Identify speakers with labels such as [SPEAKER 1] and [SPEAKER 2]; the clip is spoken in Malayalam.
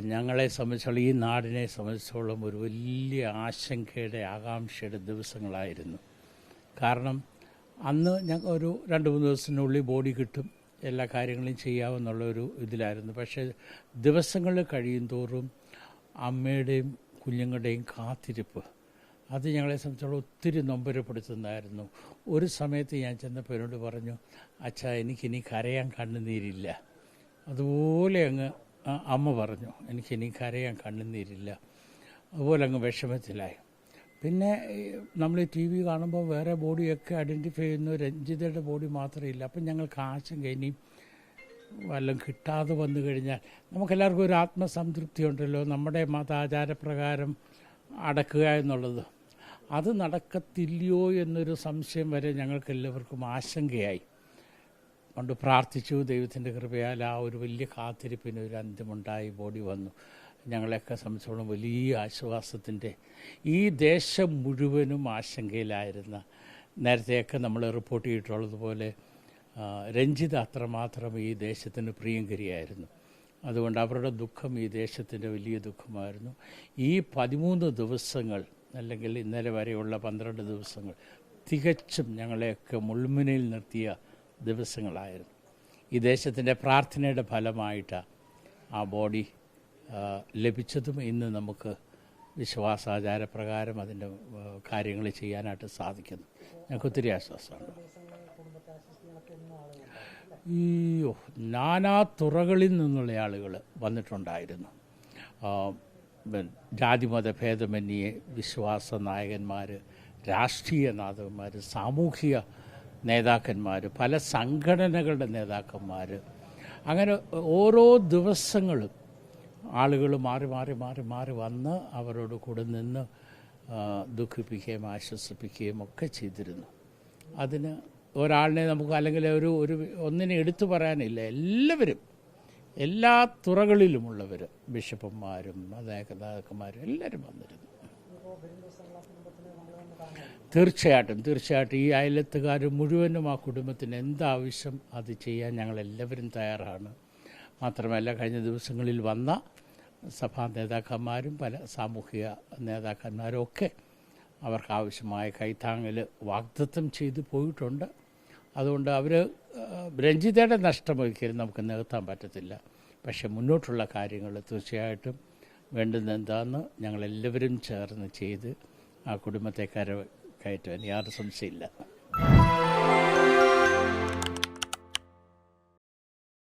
[SPEAKER 1] ഞങ്ങളെ സംബന്ധിച്ചോളം ഈ നാടിനെ സംബന്ധിച്ചോളം ഒരു വലിയ ആശങ്കയുടെ ആകാംക്ഷയുടെ ദിവസങ്ങളായിരുന്നു. കാരണം അന്ന് ഞങ്ങൾ ഒരു രണ്ട് മൂന്ന് ദിവസത്തിനുള്ളിൽ ബോഡി കിട്ടും എല്ലാ കാര്യങ്ങളും ചെയ്യാമെന്നുള്ള ഒരു ഇതിലായിരുന്നു. പക്ഷേ ദിവസങ്ങൾ കഴിയും തോറും അമ്മയുടെയും കുഞ്ഞുങ്ങളുടെയും കാത്തിരിപ്പ് അത് ഞങ്ങളെ സംബന്ധിച്ചോളം ഒത്തിരി നൊമ്പരപ്പെടുത്തുന്നതായിരുന്നു. ഒരു സമയത്ത് ഞാൻ ചെന്നപ്പോൾ എന്നോട് പറഞ്ഞു അച്ഛാ എനിക്കിനി കരയാൻ കണ്ണുനീരില്ല. അതുപോലെ അങ്ങ് അമ്മ പറഞ്ഞു എനിക്കിനി കരയാൻ കണ്ണുനീരില്ല. അതുപോലെ അങ്ങ് വിഷമത്തിലായി. പിന്നെ നമ്മൾ ടി വി കാണുമ്പോൾ വേറെ ബോഡിയൊക്കെ ഐഡന്റിഫൈ ചെയ്യുന്നു രഞ്ജിതയുടെ ബോഡി മാത്രമേ ഇല്ല. അപ്പം ഞങ്ങൾക്ക് ആശങ്ക ഇനി വല്ലതും കിട്ടാതെ വന്നു കഴിഞ്ഞാൽ നമുക്കെല്ലാവർക്കും ഒരു ആത്മസംതൃപ്തി ഉണ്ടല്ലോ നമ്മുടെ മതാചാരപ്രകാരം അടക്കുക എന്നുള്ളത്. അത് നടക്കത്തില്ലയോ എന്നൊരു സംശയം വരെ ഞങ്ങൾക്ക് എല്ലാവർക്കും ആശങ്കയായി. കൊണ്ട് പ്രാർത്ഥിച്ചു ദൈവത്തിന്റെ കൃപയാൽ ആ ഒരു വലിയ കാത്തിരിപ്പിന് ഒരു അന്ത്യമുണ്ടായി ബോഡി വന്നു. ഞങ്ങളെയൊക്കെ സംബന്ധിച്ചോളം വലിയ ആശ്വാസത്തിന്റെ ഈ ദേശം മുഴുവനും ആശങ്കയിലായിരുന്ന നേരത്തെയൊക്കെ നമ്മൾ റിപ്പോർട്ട് ചെയ്തിട്ടുള്ളതുപോലെ രഞ്ജിത് അത്രമാത്രം ഈ ദേശത്തിന് പ്രിയങ്കരിയായിരുന്നു. അതുകൊണ്ട് അവരുടെ ദുഃഖം ഈ ദേശത്തിന്റെ വലിയ ദുഃഖമായിരുന്നു. ഈ പതിമൂന്ന് ദിവസങ്ങൾ അല്ലെങ്കിൽ ഇന്നലെ വരെയുള്ള പന്ത്രണ്ട് ദിവസങ്ങൾ തികച്ചും ഞങ്ങളെയൊക്കെ മുൾമുനയിൽ നിർത്തിയ ദിവസങ്ങളായിരുന്നു. ഈ ദേശത്തിന്റെ പ്രാർത്ഥനയുടെ ഫലമായിട്ട് ആ ബോഡി ലഭിച്ചതും ഇന്ന് നമുക്ക് വിശ്വാസാചാരപ്രകാരം അതിന്റെ കാര്യങ്ങൾ ചെയ്യാനായിട്ട് സാധിക്കുന്നു. ഞങ്ങൾക്ക് ഒത്തിരി ആശ്വാസമുണ്ട്. അയ്യോ നാനാ തുറകളിൽ നിന്നുള്ള ആളുകൾ വന്നിട്ടുണ്ടായിരുന്നു. ജാതിമത ഭേദമന്യേ വിശ്വാസ നായകന്മാർ രാഷ്ട്രീയ നാഥകന്മാർ സാമൂഹിക നേതാക്കന്മാർ പല സംഘടനകളുടെ നേതാക്കന്മാർ അങ്ങനെ ഓരോ ദിവസങ്ങളും ആളുകൾ മാറി മാറി മാറി മാറി വന്ന് അവരോട് കൂടെ നിന്ന് ദുഃഖിപ്പിക്കുകയും ആശ്വസിപ്പിക്കുകയും ഒക്കെ ചെയ്തിരുന്നു. അതിന് ഒരാളിനെ നമുക്ക് അല്ലെങ്കിൽ ഒരു ഒരു ഒന്നിനെ എടുത്തു പറയാനില്ല. എല്ലാവരും എല്ലാ തുറകളിലുമുള്ളവർ ബിഷപ്പന്മാരും നേതാക്കന്മാരും എല്ലാവരും വന്നിരുന്നു. തീർച്ചയായിട്ടും തീർച്ചയായിട്ടും. ഈ അയലത്തുകാർ മുഴുവനും ആ കുടുംബത്തിന് എന്താവശ്യം അത് ചെയ്യാൻ ഞങ്ങൾ എല്ലാവരും തയ്യാറാണ്. മാത്രമല്ല കഴിഞ്ഞ ദിവസങ്ങളിൽ വന്ന സഭാ നേതാക്കന്മാരും പല സാമൂഹിക നേതാക്കന്മാരും ഒക്കെ അവർക്ക് ആവശ്യമായ കൈത്താങ്ങൽ വാഗ്ദത്തം ചെയ്തു പോയിട്ടുണ്ട്. അതുകൊണ്ട് അവർ രഞ്ജിതയുടെ നഷ്ടം ഒരിക്കലും നമുക്ക് നികത്താൻ പറ്റത്തില്ല. പക്ഷെ മുന്നോട്ടുള്ള കാര്യങ്ങൾ തീർച്ചയായിട്ടും വേണ്ടുന്ന എന്താണെന്ന് ഞങ്ങളെല്ലാവരും ചേർന്ന് ചെയ്ത് ആ കുടുംബത്തെ കര കയറ്റുവാൻ യാതൊരു സംശയമില്ല